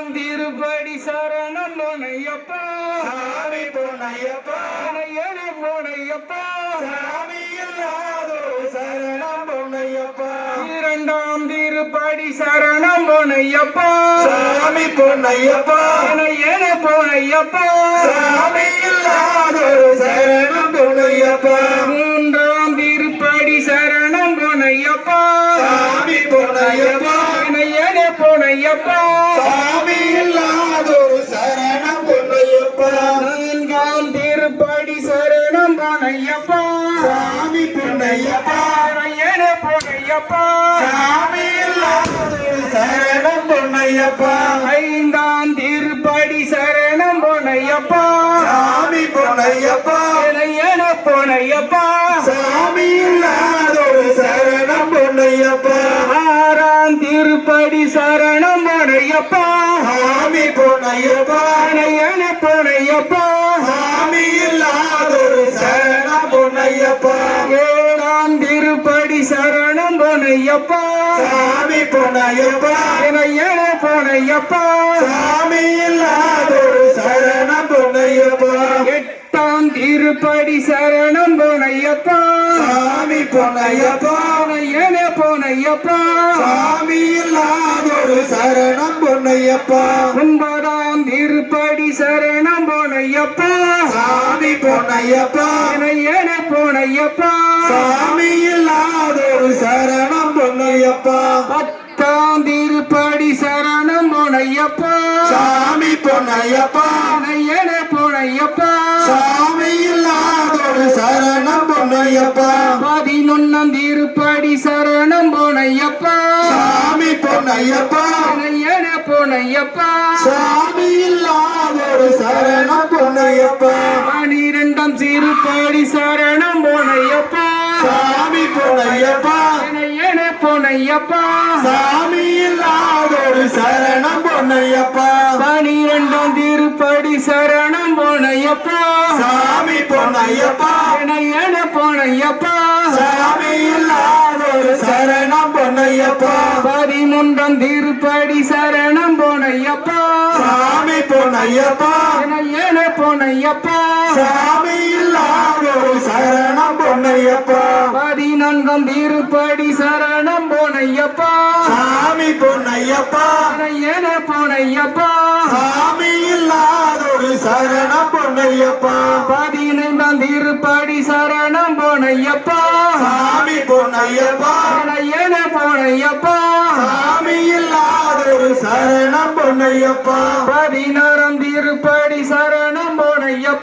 பன்னெண்டாம் திருப்படி சரணம் பொன்னையப்பா சாமி பொன்னையப்பா ஏழு பொன்னையப்பா சாமி இல்லாதொரு சரணம் பொன்னையப்பா இரண்டாம் திருப்படி சரணம் பொன்னையப்பா சாமி பொன்னையப்பா ஏழு பொன்னையப்பா சாமி இல்லாதொரு சரணம் பொன்னையப்பா மூன்றாம் திருப்படி சரணம் பொன்னையப்பா சாமி பொன்னையப்பா ஏழு பொன்னையப்பா பொன்னையப்பா. சாமி பொன்னையப்பா. ஏழு பொன்னையப்பா. சாமி சரணம் பொன்னையப்பா. ஐந்தாம் திருப்படி சரணம் பொன்னையப்பா. சாமி பொன்னையப்பா. ஏழு பொன்னையப்பா. சாமி இல்லாதொரு சரணம் பொன்னையப்பா. ஆறாம் திருப்படி சரணம் பொன்னையப்பா. சாமி பொன்னையப்பா. ஏழு பொன்னையப்பா. பொன்னையப்பா ஏழாம் திருப்படி சரணம் பொன்னையப்பா சாமி பொன்னையப்பா ஏழு பொன்னையப்பா சாமி இல்லாதொரு சரணம் பொன்னையப்பா எட்டாம் திருப்படி சரணம் பொன்னையப்பா சாமி பொன்னையப்பா ஏழு பொன்னையப்பா சாமி இல்லாதொரு சரணம் பொன்னையப்பா ஒன்பதாம் திருப்படி சரணம் பொன்னையப்பா சாமி பொன்னையப்பா ஏழு பொன்னையப்பா சாமி இல்லாதொரு சரணம் பொன்னையப்பா பத்தாம் திருப்படி சரணம் பொன்னையப்பா சாமி பொன்னையப்பா ஏழு பொன்னையப்பா சாமி இல்லாதொரு சரணம் பொன்னையப்பா பதினொன்னாம் திருப்படி சரணம் பொன்னையப்பா சாமி பொன்னையப்பா ஏழு பொன்னையப்பா சாமி சரணம் பொன்னையப்பா பனிரெண்டாம் திருப்படி சரணம் பொன்னையப்பா சாமி பொன்னையப்பா ஏழு பொன்னையப்பா சாமி இல்லாதொரு சரணம் பொன்னையப்பா பனிரெண்டாம் திருப்படி சரணம் பொன்னையப்பா சாமி பொன்னையப்பா ஏழு பொன்னையப்பா சாமி இல்லாதொரு சரணம் பொன்னையப்பா பதிமூன்றாம் திருப்படி சரணம் பொன்னையப்பா சாமி பொன்னையப்பா ஏழு பொன்னையப்பா. சாமி இல்லாதொரு சரணம் பொன்னையப்பா. பதினான்காம் திருப்படி சரணம் பொன்னையப்பா. சாமி பொன்னையப்பா. ஏழு பொன்னையப்பா. சாமி இல்லாதொரு சரணம் பொன்னையப்பா. பதினைந்தாம் திருப்படி சரணம் பொன்னையப்பா. சாமி பொன்னையப்பா. ஏழு பொன்னையப்பா. சாமி இல்லாதொரு சரணம் பொன்னையப்பா. பதினாறாம் திருப்படி சரணம் பொன்னையப்பா.